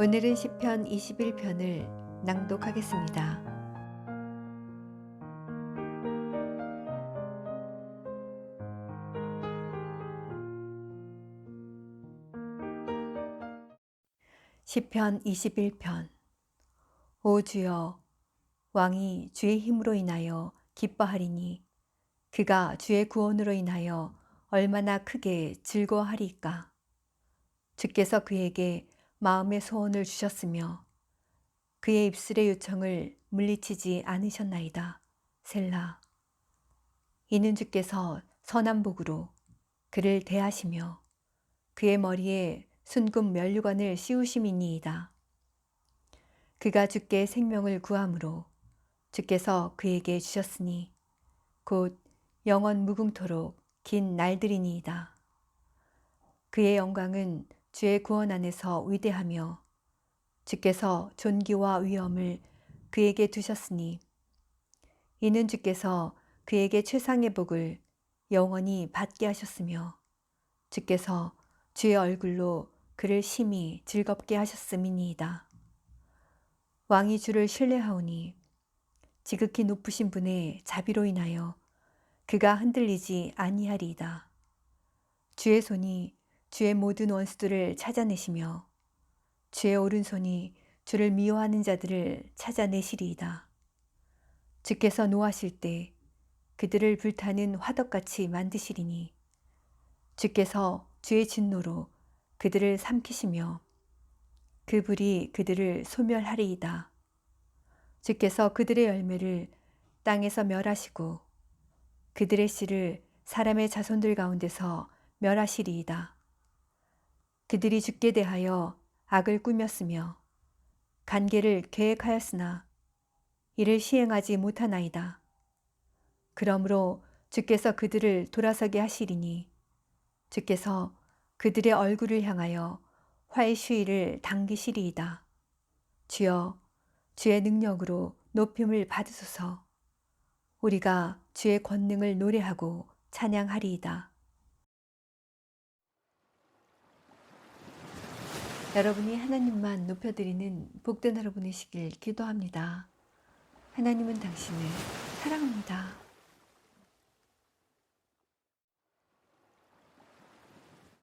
오늘은 시편 21편을 낭독하겠습니다. 시편 21편 오 주여 왕이 주의 힘으로 인하여 기뻐하리니 그가 주의 구원으로 인하여 얼마나 크게 즐거워하리까 주께서 그에게 마음의 소원을 주셨으며 그의 입술의 요청을 물리치지 않으셨나이다. 셀라. 이는 주께서 선한 복으로 그를 대하시며 그의 머리에 순금 면류관을 씌우심이니이다. 그가 주께 생명을 구함으로 주께서 그에게 주셨으니 곧 영원 무궁토록 긴 날들이니이다. 그의 영광은 주의 구원 안에서 위대하며 주께서 존귀와 위엄을 그에게 두셨으니 이는 주께서 그에게 최상의 복을 영원히 받게 하셨으며 주께서 주의 얼굴로 그를 심히 즐겁게 하셨음이니이다. 왕이 주를 신뢰하오니 지극히 높으신 분의 자비로 인하여 그가 흔들리지 아니하리이다. 주의 손이 주의 모든 원수들을 찾아내시며 주의 오른손이 주를 미워하는 자들을 찾아내시리이다. 주께서 노하실 때 그들을 불타는 화덕같이 만드시리니 주께서 주의 진노로 그들을 삼키시며 그 불이 그들을 소멸하리이다. 주께서 그들의 열매를 땅에서 멸하시고 그들의 씨를 사람의 자손들 가운데서 멸하시리이다. 그들이 죽게 대하여 악을 꾸몄으며 간계를 계획하였으나 이를 시행하지 못하나이다. 그러므로 주께서 그들을 돌아서게 하시리니 주께서 그들의 얼굴을 향하여 화의 휴일을 당기시리이다. 주여 주의 능력으로 높임을 받으소서. 우리가 주의 권능을 노래하고 찬양하리이다. 여러분이 하나님만 높여드리는 복된 하루 보내시길 기도합니다. 하나님은 당신을 사랑합니다.